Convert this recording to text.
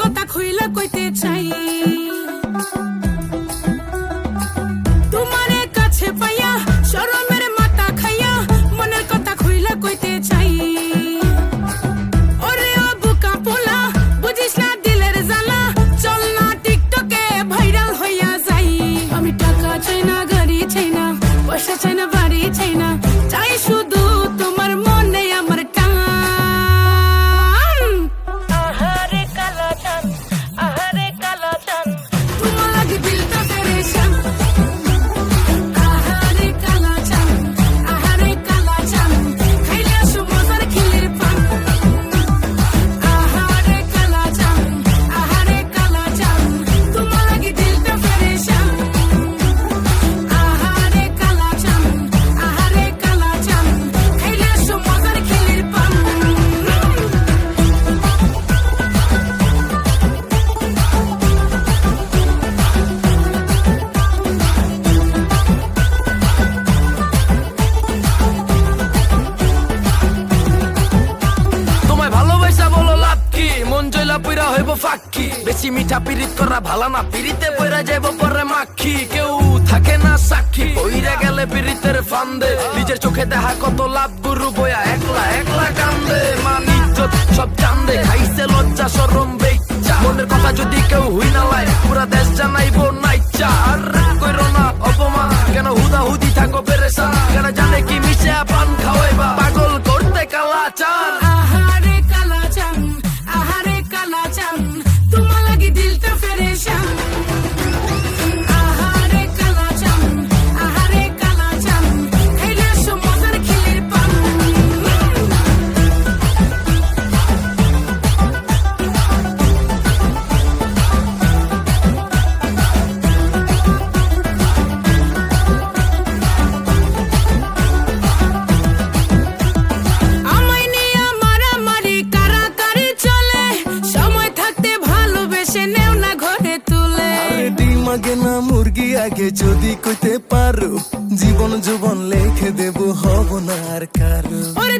কথা খুইলা কইতে চাই। মিষ্টি মিঠা পিরিত করা ভালো না পিরিতে পয়রা যাইব পরে মাখি। কেউ থাকে না সাক্ষী, পইরা গেলে পিরিতের ফান্দে। নিজের চোখে দেখা কত লাভ, গুরু বয়া একলা একলা কান্দে। ইজ্জত সব চান্দে, খাইছে লজ্জা, সরম বেচ্চা মনের কথা যদি কেউ হুই না লাই পুরা দেশ জানাইবো আগে না মুরগি আগে যদি কইতে পারো, জীবন জীবন লেখে দেব, হব না আর কারও। ওরে